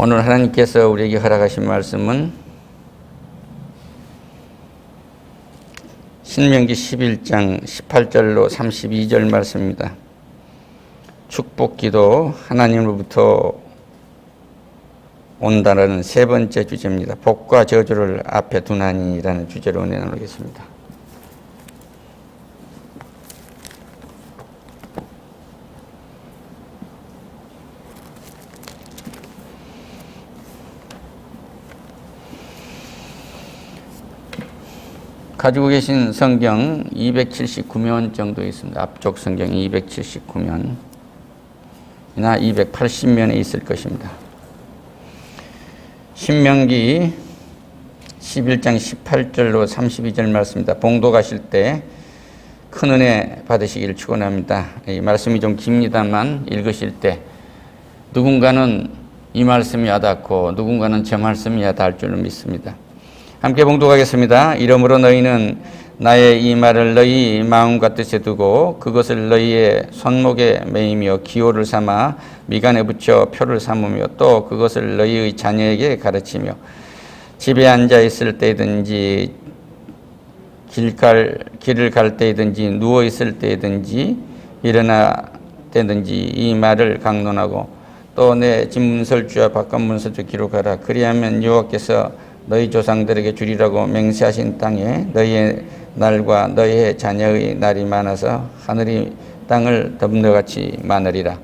오늘 하나님께서 우리에게 허락하신 말씀은 신명기 11장 18절로 32절 말씀입니다. 축복기도 하나님으로부터 온다라는 세 번째 주제입니다. 복과 저주를 앞에 두나니라는 주제로 은혜 나누겠습니다. 가지고 계신 성경 279면 정도 있습니다. 앞쪽 성경 279면. 나 280면에 있을 것입니다. 신명기 11장 18절로 32절 말씀입니다. 봉도 가실 때 큰 은혜 받으시기를 축원합니다. 이 말씀이 좀 깁니다만 읽으실 때 누군가는 이 말씀이 와닿고 누군가는 저 말씀이 와닿을 줄을 믿습니다. 함께 봉독하겠습니다. 이러므로 너희는 나의 이 말을 너희 마음과 뜻에 두고 그것을 너희의 손목에 매이며 기호를 삼아 미간에 붙여 표를 삼으며 또 그것을 너희의 자녀에게 가르치며 집에 앉아 있을 때든지 길갈, 길을 갈 때든지 누워 있을 때든지 일어나 때든지 이 말을 강론하고 또 내 집문설주와 바깥문설주 기록하라 그리하면 여호와께서 너희 조상들에게 주리라고 맹세하신 땅에 너희의 날과 너희의 자녀의 날이 많아서 하늘이 땅을 덮는같이 많으리라.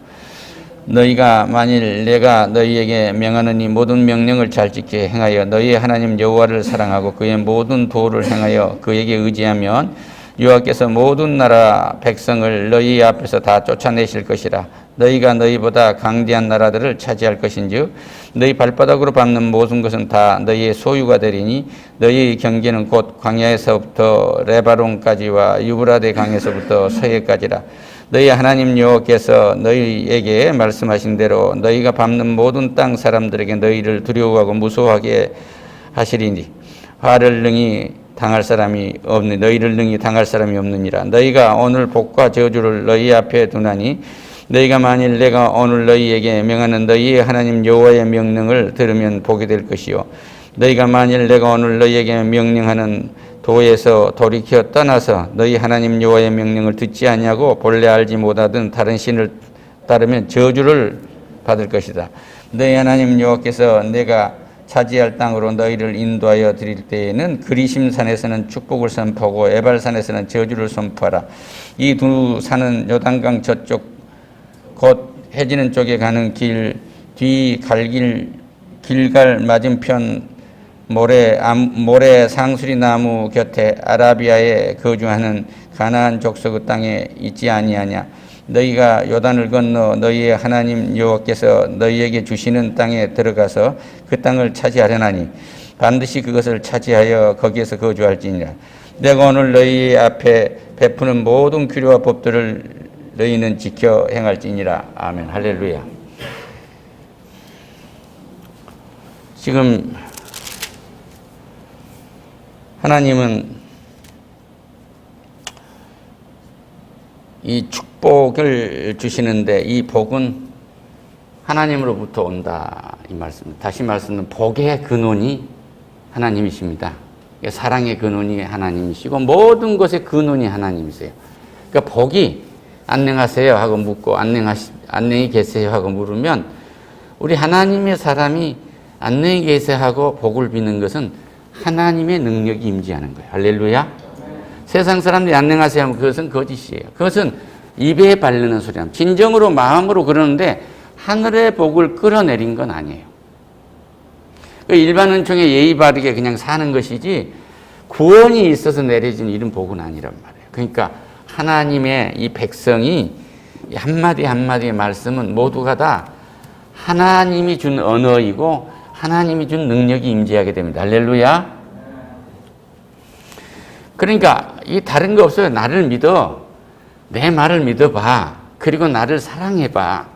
너희가 만일 내가 너희에게 명하는 이 모든 명령을 잘 지켜 행하여 너희의 하나님 여호와를 사랑하고 그의 모든 도를 행하여 그에게 의지하면 여호와께서 모든 나라 백성을 너희 앞에서 다 쫓아내실 것이라 너희가 너희보다 강대한 나라들을 차지할 것인즉 너희 발바닥으로 밟는 모든 것은 다 너희의 소유가 되리니 너희의 경계는 곧 광야에서부터 레바론까지와 유브라데 강에서부터 서해까지라. 너희 하나님 여호와께서 너희에게 말씀하신 대로 너희가 밟는 모든 땅 사람들에게 너희를 두려워하고 무서워하게 하시리니 화를 능히 당할 사람이 없니 너희를 능히 당할 사람이 없느니라. 너희가 오늘 복과 저주를 너희 앞에 두나니 너희가 만일 내가 오늘 너희에게 명하는 너희의 하나님 여호와의 명령을 들으면 복이 될 것이요 너희가 만일 내가 오늘 너희에게 명령하는 도에서 돌이켜 떠나서 너희 하나님 여호와의 명령을 듣지 아니하고 본래 알지 못하던 다른 신을 따르면 저주를 받을 것이다. 너희 하나님 여호와께서 내가 차지할 땅으로 너희를 인도하여 드릴 때에는 그리심산에서는 축복을 선포하고 에발산에서는 저주를 선포하라. 이 두 산은 요단강 저쪽 곧 해지는 쪽에 가는 길 뒤 갈길 길갈 맞은편 모래 모래 상수리 나무 곁에 아라비아에 거주하는 가나안 족속 그 땅에 있지 아니하냐. 너희가 요단을 건너 너희의 하나님 여호와께서 너희에게 주시는 땅에 들어가서 그 땅을 차지하려나니 반드시 그것을 차지하여 거기에서 거주할지니라. 내가 오늘 너희 앞에 베푸는 모든 규례와 법들을 너희는 지켜 행할지니라 아멘 할렐루야 지금 하나님은 이 축복을 주시는데 이 복은 하나님으로부터 온다 이 말씀. 다시 말씀은 복의 근원이 하나님이십니다. 사랑의 근원이 하나님이시고 모든 것의 근원이 하나님이세요. 그러니까 복이 안녕하세요 하고 묻고 안녕하시 안녕히 계세요 하고 물으면 우리 하나님의 사람이 안녕히 계세요 하고 복을 비는 것은 하나님의 능력이 임재하는 거예요. 할렐루야. 세상 사람들이 안녕하세요 하면 그것은 거짓이에요. 그것은 입에 바르는 소리야. 진정으로 마음으로 그러는데 하늘의 복을 끌어내린 건 아니에요. 그 일반 은총에 예의 바르게 그냥 사는 것이지 구원이 있어서 내려진 이런 복은 아니란 말이에요. 그러니까 하나님의 이 백성이 한마디 한마디의 말씀은 모두가 다 하나님이 준 언어이고 하나님이 준 능력이 임재하게 됩니다. 할렐루야. 그러니까 이 다른 거 없어요. 나를 믿어. 내 말을 믿어봐. 그리고 나를 사랑해봐.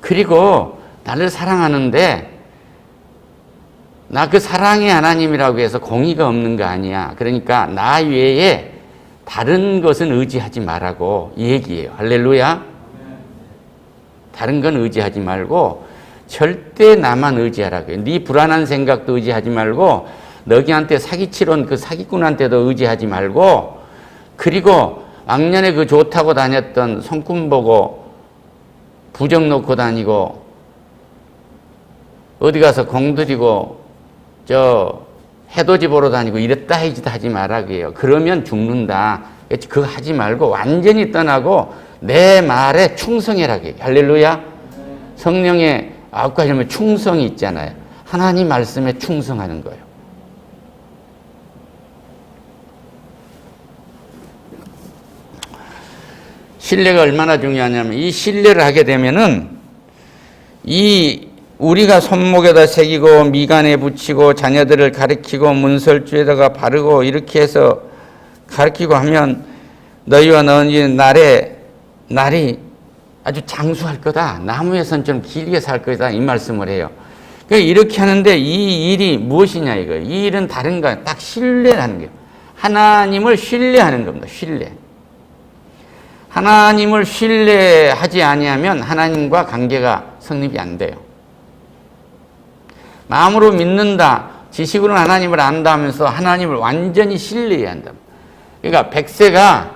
그리고 나를 사랑하는데 나 그 사랑의 하나님이라고 해서 공의가 없는 거 아니야. 그러니까 나 외에 다른 것은 의지하지 말라고 이 얘기예요. 할렐루야. 다른 건 의지하지 말고 절대 나만 의지하라고요. 네 불안한 생각도 의지하지 말고 너기한테 사기치러 그 사기꾼한테도 의지하지 말고 그리고 왕년에 그 좋다고 다녔던 손금 보고 부정 놓고 다니고 어디 가서 공들이고 저 해돋이 보러 다니고 이랬다 해지도 하지 말라고요. 그러면 죽는다. 그거 하지 말고 완전히 떠나고 내 말에 충성해라고요. 할렐루야. 성령의 아홉 가지 면 충성이 있잖아요. 하나님 말씀에 충성하는 거예요. 신뢰가 얼마나 중요하냐면 이 신뢰를 하게 되면은 이 우리가 손목에다 새기고 미간에 붙이고 자녀들을 가르치고 문설주에다가 바르고 이렇게 해서 가르치고 하면 너희와 너희 날에 날이 아주 장수할 거다. 나무의 선처럼 길게 살 거다. 이 말씀을 해요. 그러니까 이렇게 하는데 이 일이 무엇이냐 이거예요. 이 일은 다른가 딱 신뢰라는 거예요. 하나님을 신뢰하는 겁니다. 신뢰. 하나님을 신뢰하지 아니하면 하나님과 관계가 성립이 안 돼요. 마음으로 믿는다. 지식으로는 하나님을 안다 하면서 하나님을 완전히 신뢰해야 한다. 그러니까 백세가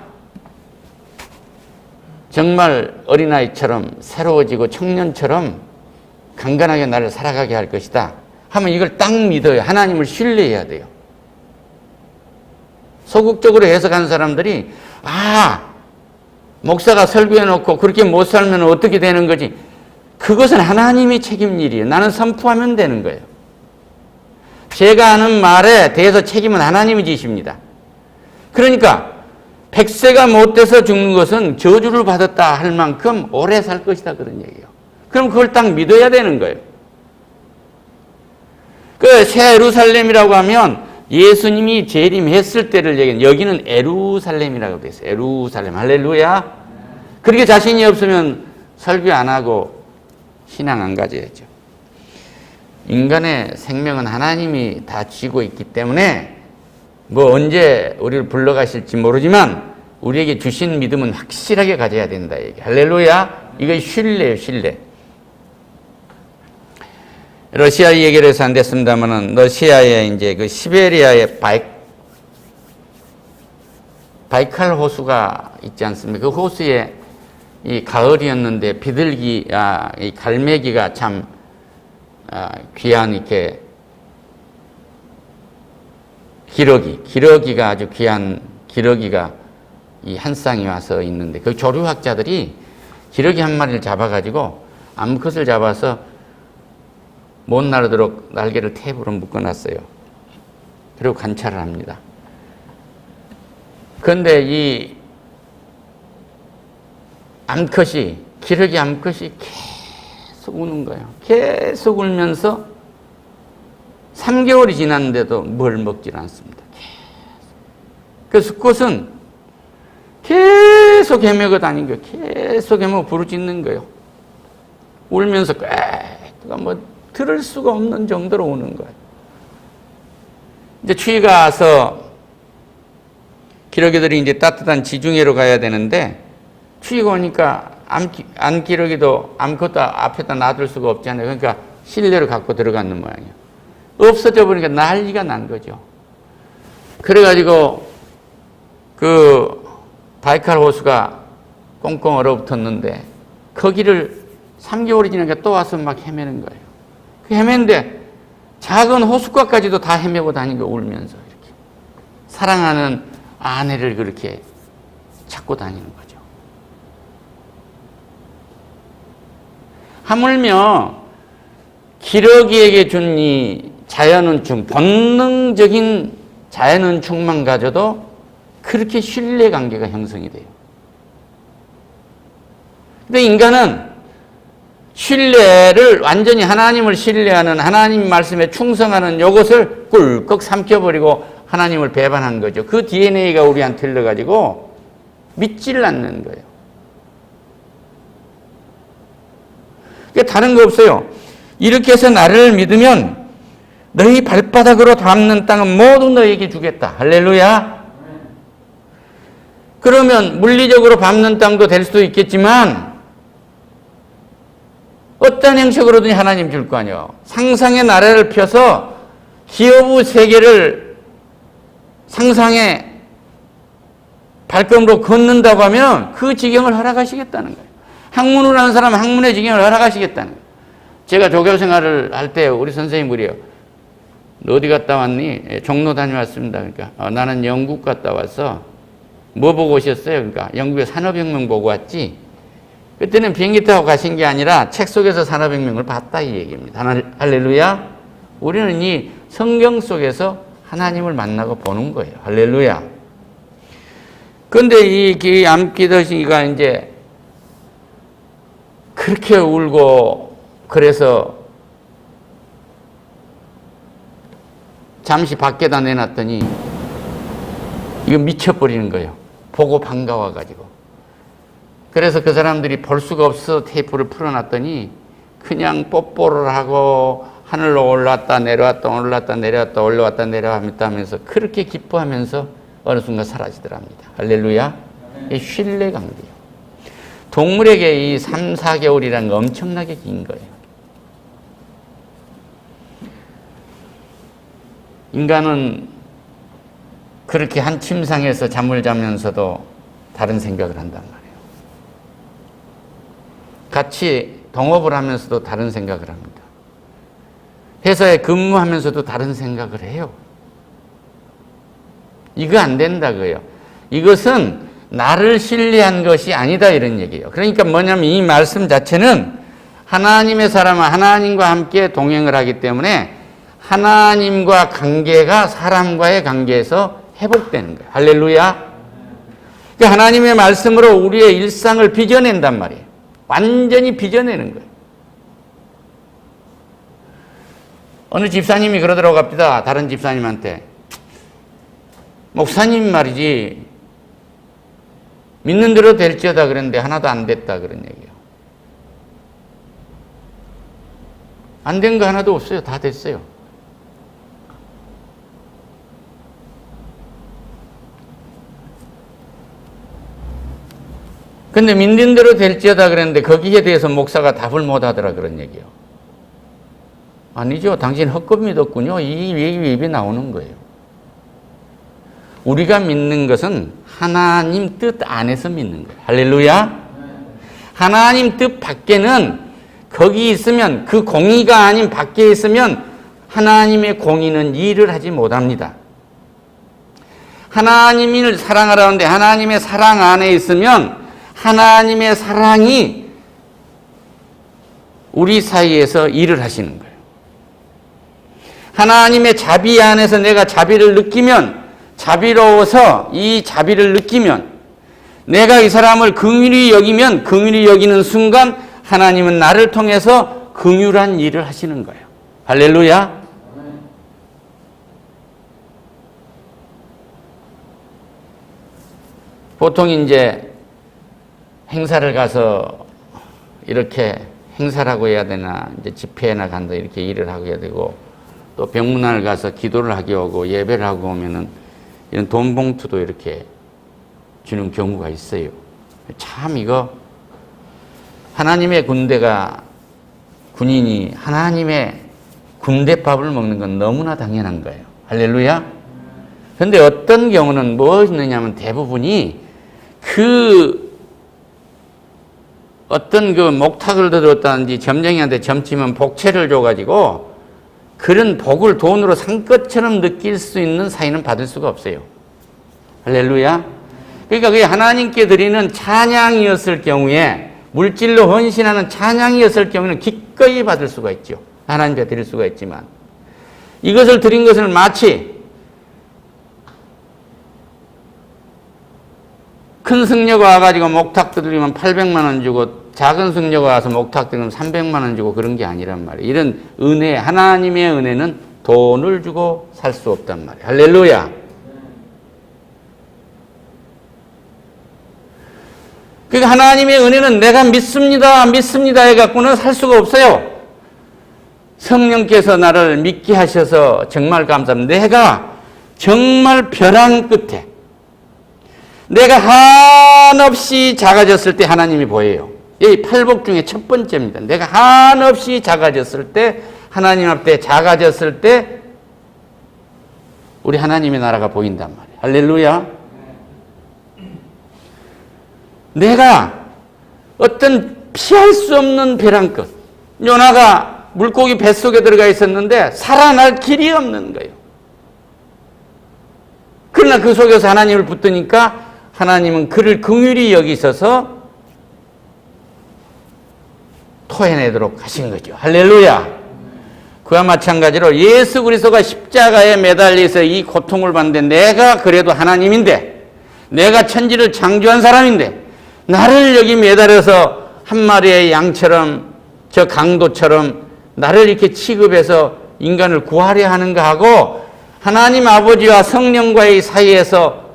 정말 어린아이처럼 새로워지고 청년처럼 강건하게 나를 살아가게 할 것이다. 하면 이걸 딱 믿어요. 하나님을 신뢰해야 돼요. 소극적으로 해석하는 사람들이 아 목사가 설교해 놓고 그렇게 못 살면 어떻게 되는 거지? 그것은 하나님의 책임 일이에요. 나는 선포하면 되는 거예요. 제가 하는 말에 대해서 책임은 하나님이 지십니다. 그러니까 백세가 못돼서 죽는 것은 저주를 받았다 할 만큼 오래 살 것이다 그런 얘기예요. 그럼 그걸 딱 믿어야 되는 거예요. 그새 에루살렘이라고 하면 예수님이 재림했을 때를 얘기하는 여기는 에루살렘이라고 돼 있어요. 에루살렘 할렐루야. 그렇게 자신이 없으면 설교 안 하고 신앙 안 가져야죠. 인간의 생명은 하나님이 다 쥐고 있기 때문에 뭐 언제 우리를 불러가실지 모르지만 우리에게 주신 믿음은 확실하게 가져야 된다. 얘기. 할렐루야. 이거 신뢰예요, 신뢰. 러시아 얘기를 해서 안 됐습니다만은 러시아에 이제 그 시베리아의 바이 바이칼 호수가 있지 않습니까? 그 호수에 이 가을이었는데 비둘기, 아, 이 갈매기가 참 아, 귀한 이렇게 기러기, 기러기가 아주 귀한 기러기가 이 한 쌍이 와서 있는데 그 조류학자들이 기러기 한 마리를 잡아가지고 암컷을 잡아서 못 나르도록 날개를 테이프로 묶어놨어요. 그리고 관찰을 합니다. 그런데 이 암컷이 기러기 암컷이 계속 우는 거예요. 계속 울면서 3개월이 지났는데도 뭘 먹질 않습니다. 그래서 그것은 계속 헤매고 다닌 거예요. 계속 헤매고 부르짖는 거예요. 울면서 꽥, 뭐 들을 수가 없는 정도로 우는 거예요. 이제 추위가 와서 기러기들이 이제 따뜻한 지중해로 가야 되는데 추위가 오니까 암, 안 기러기도 암컷도 앞에다 놔둘 수가 없잖아요. 그러니까 실내로 갖고 들어가는 모양이에요. 없어져 버리니까 난리가 난 거죠. 그래가지고 그 바이칼 호수가 꽁꽁 얼어붙었는데 거기를 3개월이 지나니까 또 와서 막 헤매는 거예요. 그 헤매는데 작은 호숫가까지도 다 헤매고 다니고 울면서 이렇게 사랑하는 아내를 그렇게 찾고 다니는 거죠. 하물며 기러기에게 준 이 자연은충, 본능적인 자연은충만 가져도 그렇게 신뢰 관계가 형성이 돼요. 근데 인간은 신뢰를 완전히 하나님을 신뢰하는 하나님 말씀에 충성하는 이것을 꿀꺽 삼켜버리고 하나님을 배반한 거죠. 그 DNA가 우리한테 흘러가지고 믿지를 않는 거예요. 그러니까 다른 거 없어요. 이렇게 해서 나를 믿으면 너희 발바닥으로 닿는 땅은 모두 너에게 주겠다. 할렐루야. 그러면 물리적으로 밟는 땅도 될 수도 있겠지만 어떤 형식으로든 하나님 줄 거 아니요. 상상의 나라를 펴서 기업의 세계를 상상의 발걸음으로 걷는다고 하면 그 지경을 허락하시겠다는 거예요. 학문을 하는 사람은 학문의 지경을 허락하시겠다는 거예요. 제가 조교 생활을 할 때 우리 선생님 그래요. 너 어디 갔다 왔니? 예, 종로 다녀왔습니다. 그러니까 어, 나는 영국 갔다 왔어. 뭐 보고 오셨어요? 그러니까 영국의 산업혁명 보고 왔지. 그때는 비행기 타고 가신 게 아니라 책 속에서 산업혁명을 봤다 이 얘기입니다. 할렐루야. 우리는 이 성경 속에서 하나님을 만나고 보는 거예요. 할렐루야. 근데 이, 이 암기더시가 이제 그렇게 울고 그래서 잠시 밖에다 내놨더니 이거 미쳐버리는 거예요. 보고 반가워가지고. 그래서 그 사람들이 볼 수가 없어 테이프를 풀어놨더니 그냥 뽀뽀를 하고 하늘로 올랐다 내려왔다 올랐다 내려왔다 올라왔다 내려왔다 하면서 그렇게 기뻐하면서 어느 순간 사라지더랍니다. 할렐루야. 이 신뢰 관계요. 동물에게 이 3, 4개월이라는 거 엄청나게 긴 거예요. 인간은 그렇게 한 침상에서 잠을 자면서도 다른 생각을 한단 말이에요. 같이 동업을 하면서도 다른 생각을 합니다. 회사에 근무하면서도 다른 생각을 해요. 이거 안 된다고요. 이것은 나를 신뢰한 것이 아니다 이런 얘기예요. 그러니까 뭐냐면 이 말씀 자체는 하나님의 사람은 하나님과 함께 동행을 하기 때문에 하나님과 관계가 사람과의 관계에서 회복되는 거예요. 할렐루야. 그러니까 하나님의 말씀으로 우리의 일상을 빚어낸단 말이에요. 완전히 빚어내는 거예요. 어느 집사님이 그러더라고 갑니다. 다른 집사님한테. 목사님 말이지. 믿는 대로 될지어다 그랬는데 하나도 안 됐다 그런 얘기예요. 안 된 거 하나도 없어요. 다 됐어요. 근데 믿는 대로 될지어다 그랬는데 거기에 대해서 목사가 답을 못 하더라 그런 얘기요. 아니죠. 당신 헛것 믿었군요. 이 얘기 입에 나오는 거예요. 우리가 믿는 것은 하나님 뜻 안에서 믿는 거예요. 할렐루야. 하나님 뜻 밖에는 거기 있으면 그 공의가 아닌 밖에 있으면 하나님의 공의는 일을 하지 못합니다. 하나님을 사랑하라는데 하나님의 사랑 안에 있으면 하나님의 사랑이 우리 사이에서 일을 하시는 거예요. 하나님의 자비 안에서 내가 자비를 느끼면 자비로워서 이 자비를 느끼면 내가 이 사람을 긍휼히 여기면 긍휼히 여기는 순간 하나님은 나를 통해서 긍휼한 일을 하시는 거예요. 할렐루야. 보통 이제 행사를 가서 이렇게 행사라고 해야 되나 이제 집회나 간다 이렇게 일을 해야 되고 또 병문안을 가서 기도를 하게 오고 예배를 하고 오면은 이런 돈 봉투도 이렇게 주는 경우가 있어요. 참 이거 하나님의 군대가 군인이 하나님의 군대밥을 먹는 건 너무나 당연한 거예요. 할렐루야. 근데 어떤 경우는 뭐 있느냐면 대부분이 그 어떤 그 목탁을 들었다든지 점쟁이한테 점치면 복채를 줘가지고 그런 복을 돈으로 산 것처럼 느낄 수 있는 사이는 받을 수가 없어요. 할렐루야. 그러니까 그게 하나님께 드리는 찬양이었을 경우에 물질로 헌신하는 찬양이었을 경우에는 기꺼이 받을 수가 있죠. 하나님께 드릴 수가 있지만 이것을 드린 것을 마치 큰 승려가 와가지고 목탁 두드리면 800만 원 주고 작은 승려가 와서 목탁 드리면 300만 원 주고 그런 게 아니란 말이에요. 이런 은혜, 하나님의 은혜는 돈을 주고 살 수 없단 말이에요. 할렐루야. 그러니까 하나님의 은혜는 내가 믿습니다, 믿습니다 해갖고는 살 수가 없어요. 성령께서 나를 믿게 하셔서 정말 감사합니다. 내가 정말 벼랑 끝에 내가 한없이 작아졌을 때 하나님이 보여요. 이 팔복 중에 첫 번째입니다. 내가 한없이 작아졌을 때, 하나님 앞에 작아졌을 때, 우리 하나님의 나라가 보인단 말이에요. 할렐루야. 내가 어떤 피할 수 없는 벼랑 끝. 요나가 물고기 뱃속에 들어가 있었는데 살아날 길이 없는 거예요. 그러나 그 속에서 하나님을 붙드니까 하나님은 그를 긍휼히 여기셔서 토해내도록 하신 거죠. 할렐루야. 그와 마찬가지로 예수 그리스도가 십자가에 매달려서 이 고통을 받는데 내가 그래도 하나님인데 내가 천지를 창조한 사람인데 나를 여기 매달려서 한 마리의 양처럼 저 강도처럼 나를 이렇게 취급해서 인간을 구하려 하는가 하고 하나님 아버지와 성령과의 사이에서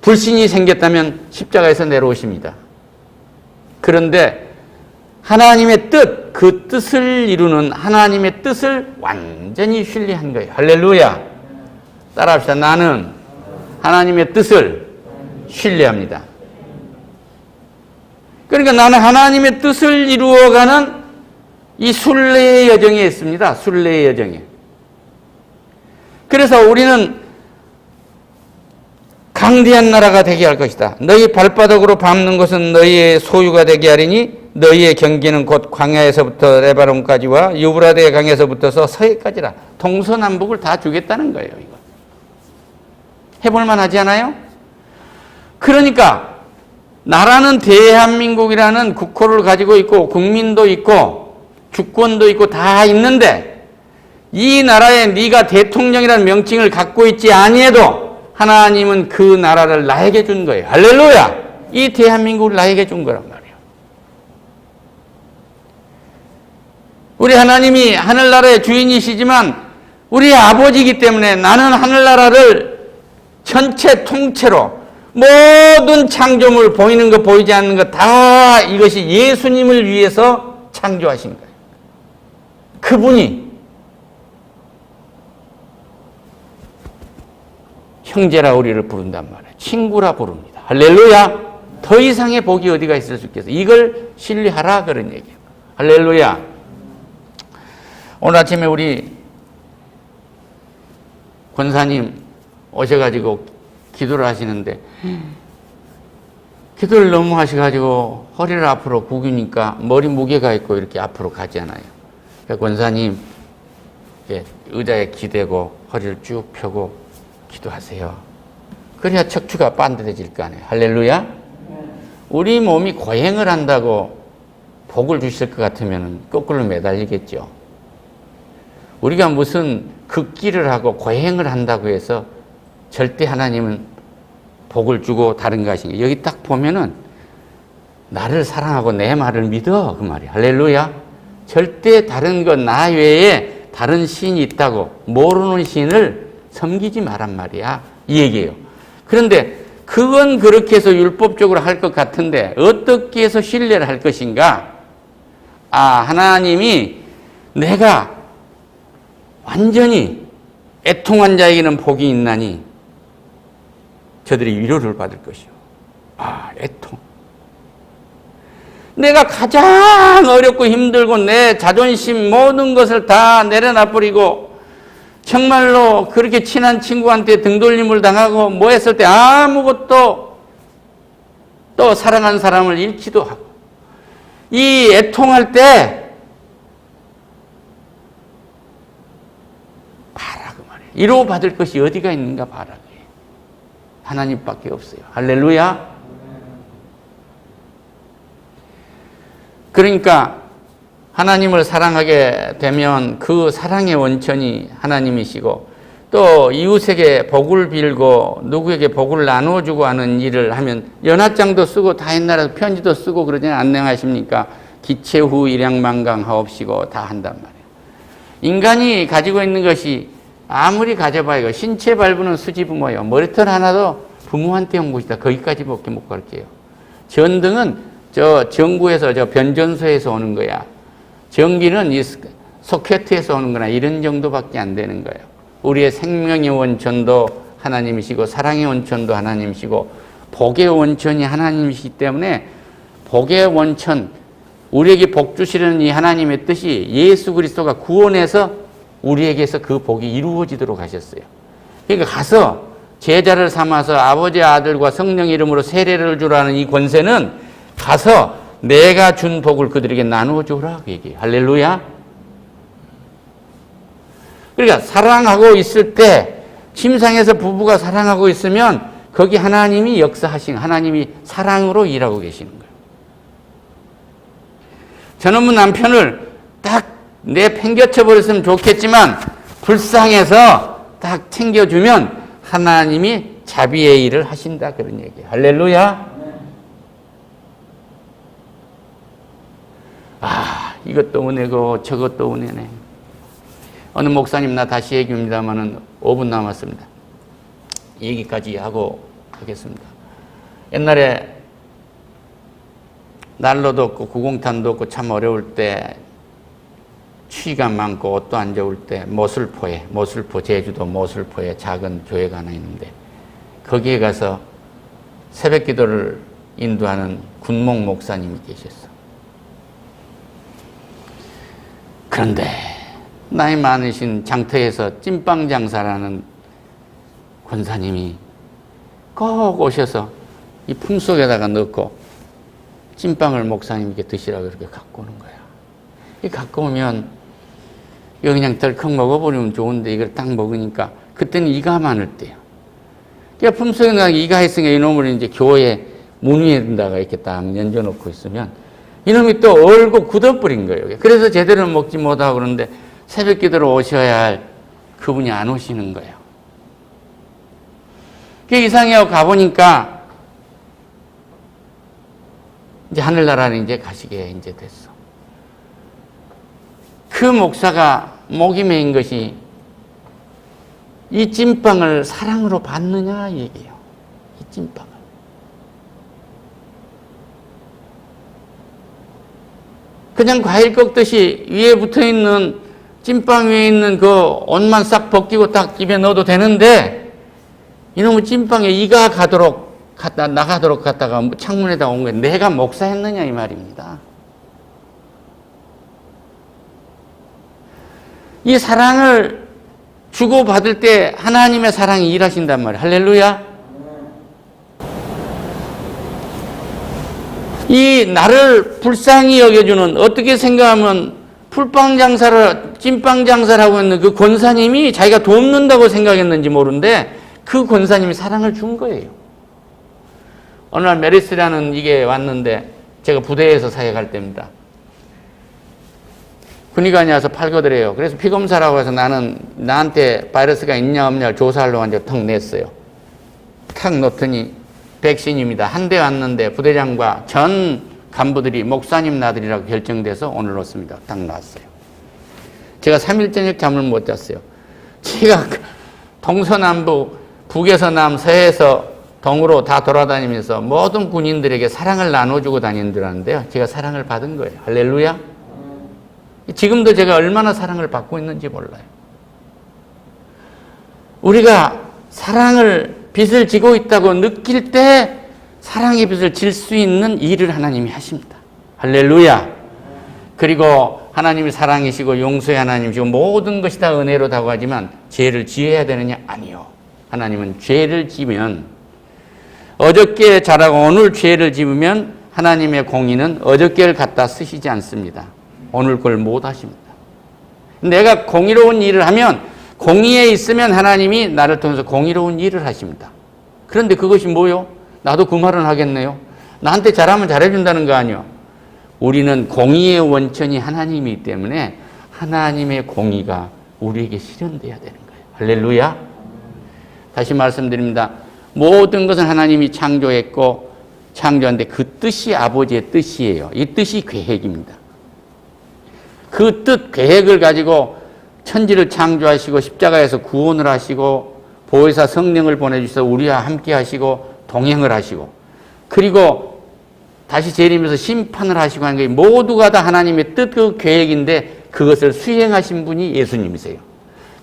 불신이 생겼다면 십자가에서 내려오십니다. 그런데 하나님의 뜻, 그 뜻을 이루는 하나님의 뜻을 완전히 신뢰한 거예요. 할렐루야. 따라합시다. 나는 하나님의 뜻을 신뢰합니다. 그러니까 나는 하나님의 뜻을 이루어가는 이 순례의 여정에 있습니다. 순례의 여정에. 그래서 우리는 강대한 나라가 되게 할 것이다. 너희 발바닥으로 밟는 것은 너희의 소유가 되게 하리니 너희의 경계는 곧 광야에서부터 레바논까지와 유브라데 강에서부터서 서해까지라. 동서남북을 다 주겠다는 거예요. 이거. 해볼 만 하지 않아요? 그러니까 나라는 대한민국이라는 국호를 가지고 있고 국민도 있고 주권도 있고 다 있는데 이 나라에 네가 대통령이라는 명칭을 갖고 있지 아니해도 하나님은 그 나라를 나에게 준 거예요. 할렐루야! 이 대한민국을 나에게 준 거란 말이에요. 우리 하나님이 하늘나라의 주인이시지만 우리 아버지이기 때문에 나는 하늘나라를 전체 통째로 모든 창조물 보이는 것 보이지 않는 것 다 이것이 예수님을 위해서 창조하신 거예요. 그분이 형제라 우리를 부른단 말이에요. 친구라 부릅니다. 할렐루야. 더 이상의 복이 어디가 있을 수 있겠어. 이걸 신뢰하라 그런 얘기예요. 할렐루야. 오늘 아침에 우리 권사님 오셔가지고 기도를 하시는데 기도를 너무 하셔가지고 허리를 앞으로 구기니까 머리 무게가 있고 이렇게 앞으로 가잖아요. 권사님 의자에 기대고 허리를 쭉 펴고 기도하세요. 그래야 척추가 반듯해질 거 아니에요. 할렐루야. 우리 몸이 고행을 한다고 복을 주실 것 같으면 거꾸로 매달리겠죠. 우리가 무슨 극기를 하고 고행을 한다고 해서 절대 하나님은 복을 주고 다른 것인가. 여기 딱 보면은 나를 사랑하고 내 말을 믿어. 그 말이야. 할렐루야. 절대 다른 것 나 외에 다른 신이 있다고 모르는 신을 섬기지 말란 말이야. 이 얘기예요. 그런데 그건 그렇게 해서 율법적으로 할 것 같은데 어떻게 해서 신뢰를 할 것인가? 아, 하나님이 내가 완전히 애통한 자에게는 복이 있나니 저들이 위로를 받을 것이요. 아, 애통. 내가 가장 어렵고 힘들고 내 자존심 모든 것을 다 내려놔 버리고 정말로 그렇게 친한 친구한테 등 돌림을 당하고 뭐 했을 때 아무것도 또 사랑한 사람을 잃기도 하고 이 애통할 때 봐라 그 말 이로 받을 것이 어디가 있는가 봐라. 그게. 하나님밖에 없어요. 할렐루야. 그러니까 하나님을 사랑하게 되면 그 사랑의 원천이 하나님이시고 또 이웃에게 복을 빌고 누구에게 복을 나눠주고 하는 일을 하면 연합장도 쓰고 다 옛날에 편지도 쓰고 그러지 않능하십니까? 기체 후 일양만강 하옵시고 다 한단 말이에요. 인간이 가지고 있는 것이 아무리 가져봐야 신체 발부는 수지 부모요. 머리털 하나도 부모한테 온 것이다. 거기까지밖에 못 갈게요. 전등은 저 정부에서 저 변전소에서 오는 거야. 전기는 이 소켓에서 오는 거나 이런 정도밖에 안 되는 거예요. 우리의 생명의 원천도 하나님이시고 사랑의 원천도 하나님이시고 복의 원천이 하나님이시기 때문에 복의 원천, 우리에게 복 주시려는 이 하나님의 뜻이 예수 그리스도가 구원해서 우리에게서 그 복이 이루어지도록 하셨어요. 그러니까 가서 제자를 삼아서 아버지 아들과 성령 이름으로 세례를 주라는 이 권세는 가서 내가 준 복을 그들에게 나누어 주라 그 얘기예요. 할렐루야. 그러니까 사랑하고 있을 때 침상에서 부부가 사랑하고 있으면 거기 하나님이 역사하신 하나님이 사랑으로 일하고 계시는 거예요. 저는 뭐 남편을 딱 내 팽겨쳐 버렸으면 좋겠지만 불쌍해서 딱 챙겨주면 하나님이 자비의 일을 하신다 그런 얘기예요. 할렐루야. 아 이것도 은혜고 저것도 은혜네. 어느 목사님 나 다시 얘기합니다만은 5분 남았습니다. 얘기까지 하고 하겠습니다. 옛날에 난로도 없고 구공탄도 없고 참 어려울 때 추위가 많고 옷도 안 좋을 때 모슬포에 모슬포 제주도 모슬포에 작은 교회가 하나 있는데 거기에 가서 새벽 기도를 인도하는 군목 목사님이 계셨어. 그런데 나이 많으신 장터에서 찐빵 장사라는 권사님이 꼭 오셔서 이 품속에다가 넣고 찐빵을 목사님께 드시라고 이렇게 갖고 오는 거야. 이 갖고 오면 이거 그냥 덜컥 먹어버리면 좋은데 이걸 딱 먹으니까 그때는 이가 많을 때요. 그러니까 품속에다가 이가 있으니까 이놈을 이제 교회 문 위에다가 이렇게 딱 연져놓고 있으면 이놈이 또 얼고 굳어버린 거예요. 그래서 제대로 먹지 못하고 그러는데 새벽 기도로 오셔야 할 그분이 안 오시는 거예요. 그게 이상해하고 가보니까 이제 하늘나라는 이제 가시게 이제 됐어. 그 목사가 목이 메인 것이 이 찐빵을 사랑으로 받느냐 얘기예요. 이 찐빵을. 그냥 과일 꺾듯이 위에 붙어 있는 찐빵 위에 있는 그 옷만 싹 벗기고 딱 입에 넣어도 되는데 이놈의 찐빵에 이가 가도록 갖다 나가도록 갖다가 창문에다 온 거예요. 내가 목사했느냐 이 말입니다. 이 사랑을 주고 받을 때 하나님의 사랑이 일하신단 말이에요. 할렐루야. 이 나를 불쌍히 여겨주는 어떻게 생각하면 풀빵 장사를 찐빵 장사를 하고 있는 그 권사님이 자기가 돕는다고 생각했는지 모르는데 그 권사님이 사랑을 준 거예요. 어느 날 메리스라는 이게 왔는데 제가 부대에서 사역할 때입니다. 군의관이 와서 팔거드래요. 그래서 피검사라고 해서 나는 나한테 바이러스가 있냐 없냐 조사하려고 한데 턱 냈어요. 탁 놓더니 백신입니다. 한 대 왔는데 부대장과 전 간부들이 목사님 나들이라고 결정돼서 오늘 왔습니다. 딱 나왔어요. 제가 3일 저녁 잠을 못 잤어요. 제가 동서남북 북에서 남 서해에서 동으로 다 돌아다니면서 모든 군인들에게 사랑을 나눠주고 다니는 줄 아는데요. 제가 사랑을 받은 거예요. 할렐루야. 지금도 제가 얼마나 사랑을 받고 있는지 몰라요. 우리가 사랑을 빚을 지고 있다고 느낄 때 사랑의 빚을 질 수 있는 일을 하나님이 하십니다. 할렐루야. 그리고 하나님이 사랑이시고 용서의 하나님이시고 모든 것이 다 은혜로다고 하지만 죄를 지어야 되느냐? 아니요. 하나님은 죄를 지면 어저께 잘하고 오늘 죄를 지으면 하나님의 공의는 어저께를 갖다 쓰시지 않습니다. 오늘 걸못 하십니다. 내가 공의로운 일을 하면 공의에 있으면 하나님이 나를 통해서 공의로운 일을 하십니다. 그런데 그것이 뭐요? 나도 그 말은 하겠네요. 나한테 잘하면 잘해준다는 거 아니요. 우리는 공의의 원천이 하나님이기 때문에 하나님의 공의가 우리에게 실현돼야 되는 거예요. 할렐루야. 다시 말씀드립니다. 모든 것은 하나님이 창조했고 창조한데 그 뜻이 아버지의 뜻이에요. 이 뜻이 계획입니다. 그 뜻, 계획을 가지고 천지를 창조하시고 십자가에서 구원을 하시고 보혜사 성령을 보내주셔서 우리와 함께 하시고 동행을 하시고 그리고 다시 재림에서 심판을 하시고 하는 게 모두가 다 하나님의 뜻 그 계획인데 그것을 수행하신 분이 예수님이세요.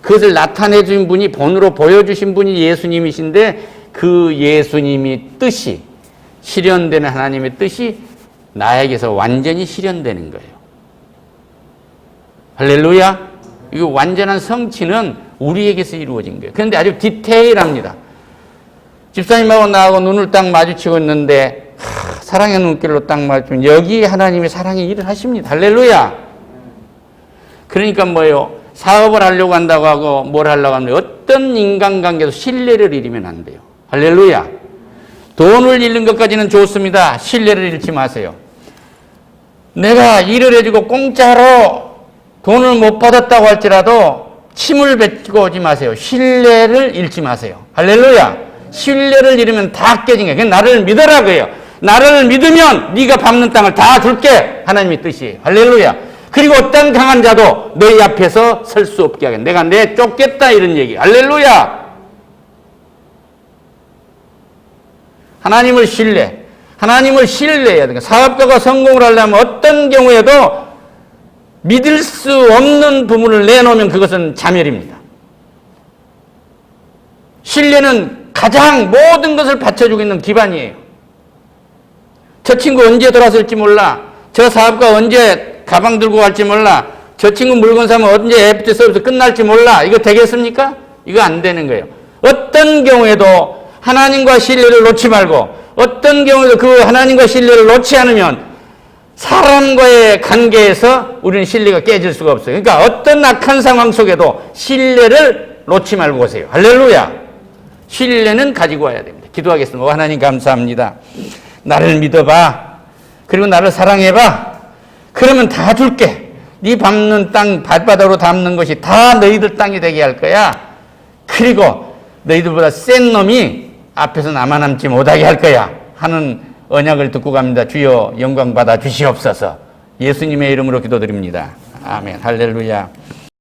그것을 나타내 주신 분이 본으로 보여주신 분이 예수님이신데 그 예수님이 뜻이 실현되는 하나님의 뜻이 나에게서 완전히 실현되는 거예요. 할렐루야. 이 완전한 성취는 우리에게서 이루어진 거예요. 그런데 아주 디테일합니다. 집사님하고 나하고 눈을 딱 마주치고 있는데 하, 사랑의 눈길로 딱 마주치면 여기 하나님이 사랑의 일을 하십니다. 할렐루야. 그러니까 뭐예요? 사업을 하려고 한다고 하고 뭘 하려고 하는데 어떤 인간관계도 신뢰를 잃으면 안 돼요. 할렐루야. 돈을 잃는 것까지는 좋습니다. 신뢰를 잃지 마세요. 내가 일을 해주고 공짜로 돈을 못 받았다고 할지라도 침을 뱉고 오지 마세요. 신뢰를 잃지 마세요. 할렐루야. 신뢰를 잃으면 다 깨진 거예요. 나를 믿으라고요. 나를 믿으면 네가 밟는 땅을 다 줄게. 하나님의 뜻이에요. 할렐루야. 그리고 어떤 강한 자도 너희 앞에서 설 수 없게 하겠 내가 내 쫓겠다 이런 얘기. 할렐루야. 하나님을 신뢰. 하나님을 신뢰해야 돼요. 사업가가 성공을 하려면 어떤 경우에도 믿을 수 없는 부분을 내놓으면 그것은 자멸입니다. 신뢰는 가장 모든 것을 받쳐주고 있는 기반이에요. 저 친구 언제 돌아설지 몰라. 저 사업가 언제 가방 들고 갈지 몰라. 저 친구 물건 사면 언제 FT 서비스 끝날지 몰라. 이거 되겠습니까? 이거 안 되는 거예요. 어떤 경우에도 하나님과 신뢰를 놓지 말고 어떤 경우에도 그 하나님과 신뢰를 놓지 않으면 사람과의 관계에서 우리는 신뢰가 깨질 수가 없어요. 그러니까 어떤 악한 상황 속에도 신뢰를 놓지 말고 오세요. 할렐루야. 신뢰는 가지고 와야 됩니다. 기도하겠습니다. 오, 하나님 감사합니다. 나를 믿어봐. 그리고 나를 사랑해봐. 그러면 다 줄게. 네 밟는 땅, 발바닥으로 담는 것이 다 너희들 땅이 되게 할 거야. 그리고 너희들보다 센 놈이 앞에서 남아 남지 못하게 할 거야. 하는 언약을 듣고 갑니다. 주여 영광 받아 주시옵소서. 예수님의 이름으로 기도드립니다. 아멘. 할렐루야.